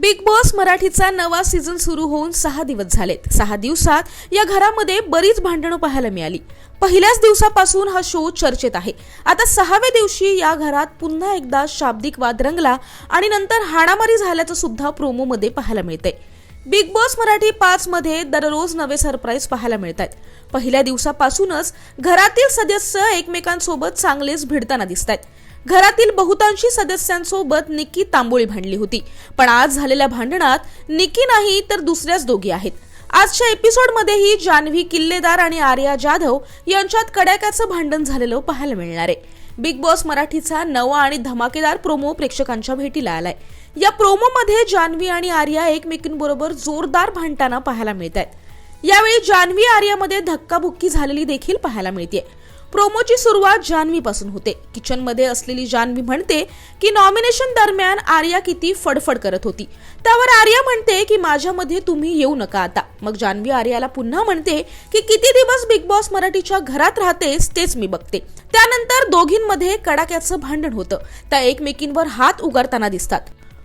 Big boss मराठीचा नवा season सुरू होऊन सहा दिवस झालेत. सहा दिवसात या घरामध्ये बरीच भांडणं पाहायला मिळाली. पहिल्याच दिवसापासून हा शो चर्चेत आहे. आता सहाव्या दिवशी या घरात पुन्हा एकदा शाब्दिक वाद रंगला आणि नंतर हाणामारी झाल्याचं सुद्धा प्रोमोमध्ये पाहायला मिळतंय. बिग बॉस मराठी पाच मध्ये दररोज नवे सरप्राईज पाहायला मिळत आहेत पहिल्या दिवसापासूनच घरातील सदस्य एकमेकांसोबत चांगलेच भिडताना दिसत आहेत घरातील बहुतांशी सदस्यांसोबत निक्की तांबोळी भांडली होती. पण आज झालेल्या भांडणात निक्की नाही तर दुसऱ्याच दोघी आहेत. आजच्या एपिसोडमध्येही जान्हवी किल्लेदार आणि आर्या जाधव यांच्यात कडाक्याचं भांडण झालेलं पाहायला मिळणार आहे. बिग बॉस मराठीचा नवा आणि धमाकेदार प्रोमो प्रेक्षकांच्या भेटीला आलाय. या प्रोमोमध्ये जान्हवी आणि आर्या एकमेकींबरोबर जोरदार भांडताना पाहायला मिळत आहेत यावेळी जान्हवी आर्यामध्ये धक्काबुक्की झालेली देखील पाहायला मिळते प्रोमोची सुरुवात जान्हवी पासून होते. किचनमध्ये असलेली जान्हवी म्हणते की नॉमिनेशन दरम्यान आर्या किती फडफड करत होती. त्यावर आर्या म्हणते की माझ्यामध्ये तुम्ही येऊ नका आता. मग जान्हवी आर्याला पुन्हा म्हणते की किती दिवस बिग बॉस मराठीच्या घरात राहतेस तेच मी बघते. त्यानंतर दोघींमध्ये कडाक्याचं भांडण होतं. त्या एकमेकींवर हात उगारताना दिसतात.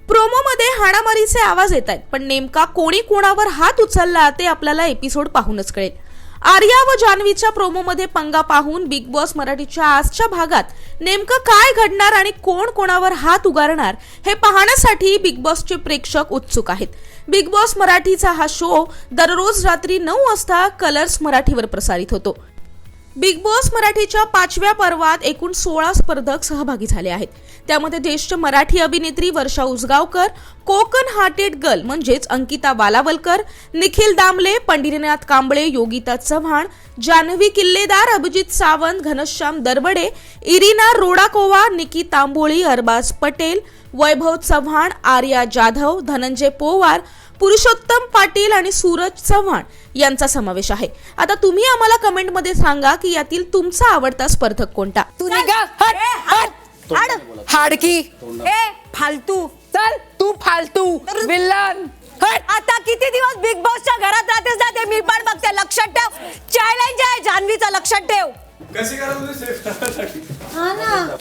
प्रोमोमध्ये हाणामारीचे आवाज येत आहेत पण नेमका कोणी कोणावर हात उचलला ते आपल्याला एपिसोड पाहूनच कळेल. आर्या व जान्हवीच्या प्रोमोमध्ये पंगा पाहून बिग बॉस मराठीच्या आजच्या भागात नेमकं काय घडणार आणि कोण कोणावर हात उगारणार हे पाहण्यासाठी बिग बॉसचे प्रेक्षक उत्सुक आहेत. बिग बॉस मराठीचा हा शो दररोज रात्री नऊ वाजता कलर्स मराठीवर प्रसारित होतो. बिग बॉस मराठीच्या पाचव्या पर्वात एकूण सोळा स्पर्धक सहभागी झाले आहेत. त्यामध्ये ज्येष्ठ मराठी अभिनेत्री वर्षा उसगावकर कोकण हार्टेड गर्ल म्हणजेच अंकिता बालावलकर निखिल दामले पंढरीनाथ कांबळे योगिता चव्हाण जान्हवी किल्लेदार अभिजित सावंत घनश्याम दरबडे इरिना रोडाकोवा निकी तांबोळी अरबाज पटेल वैभव चव्हाण आर्या जाधव धनंजय पोवार पुरुषोत्तम पाटील आणि सूरज चव्हाण यांचा समावेश आहे. आता तुम्ही आम्हाला कमेंटमध्ये सांगा की यातील तुमचा आवडता स्पर्धक कोणता? तू निघा. हट हट. हट. हाडकी ए फालतू. चल तू फालतू. विल्लन. हट. आता किती दिवस बिग बॉसच्या घरात राहतेस ना ते मी पण बघते. लक्षात ठेव. चॅलेंज आहे जान्हवीचं लक्षात ठेव. कशी करा तुम्ही सेफ करण्यासाठी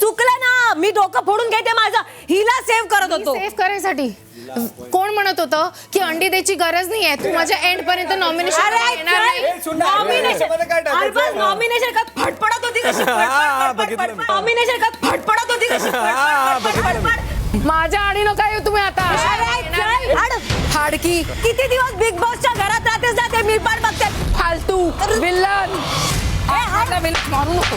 चुकलं ना मी डोकं फोडून घेते माझं. हिला सेव्ह करत होतो. सेव्ह करायसाठी. कोण म्हणत होतं की अंडी द्यायची गरज नाही आहे? तू माझ्या एंड पर्यंत नॉमिनेशन येणार नाही? नॉमिनेशन का फडफडत होती कशी. नॉमिनेशन का फडफडत होती कशी. माझ्या तुम्ही आता. हाडकी. किती दिवस बिग बॉसच्या घरात राहतेस ना ते मी पण बघते. फालतू. विल्लन मारू नको.